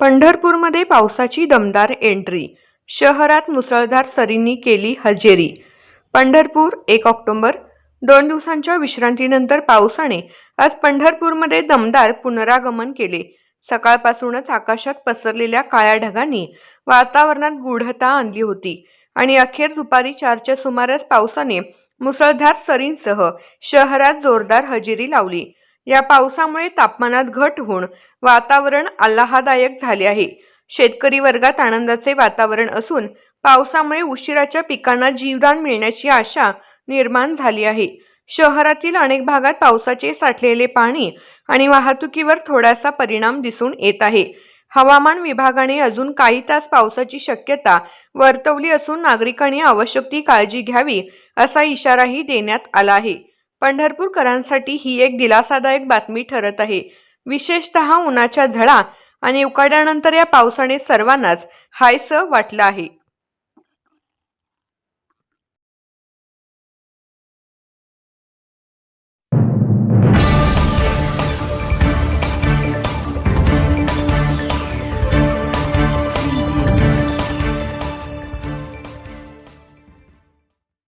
पंढरपूरमध्ये पावसाची दमदार एंट्री. शहरात मुसळधार सरींनी केली हजेरी. पंढरपूर एक ऑक्टोबर. दोन दिवसांच्या विश्रांतीनंतर पावसाने आज पंढरपूरमध्ये दमदार पुनरागमन केले. सकाळपासूनच आकाशात पसरलेल्या काळ्या ढगांनी वातावरणात गूढता आणली होती आणि अखेर दुपारी चारच्या सुमारास पावसाने मुसळधार सरींसह शहरात जोरदार हजेरी लावली. या पावसामुळे तापमानात घट होऊन वातावरण आल्हादायक झाले आहे. शेतकरी वर्गात आनंदाचे वातावरण असून पावसामुळे उशिराच्या पिकांना जीवदान मिळण्याची आशा निर्माण झाली आहे. शहरातील अनेक भागात पावसाचे साठलेले पाणी आणि वाहतुकीवर थोडासा परिणाम दिसून येत आहे. हवामान विभागाने अजून काही तास पावसाची शक्यता वर्तवली असून नागरिकांनी आवश्यक ती काळजी घ्यावी असा इशाराही देण्यात आला आहे. पंढरपूरकरांसाठी ही एक दिलासादायक बातमी ठरत आहे. विशेषतः उन्हाच्या झळा आणि उकाड्यानंतर या पावसाने सर्वांनाच हायसं वाटलं आहे.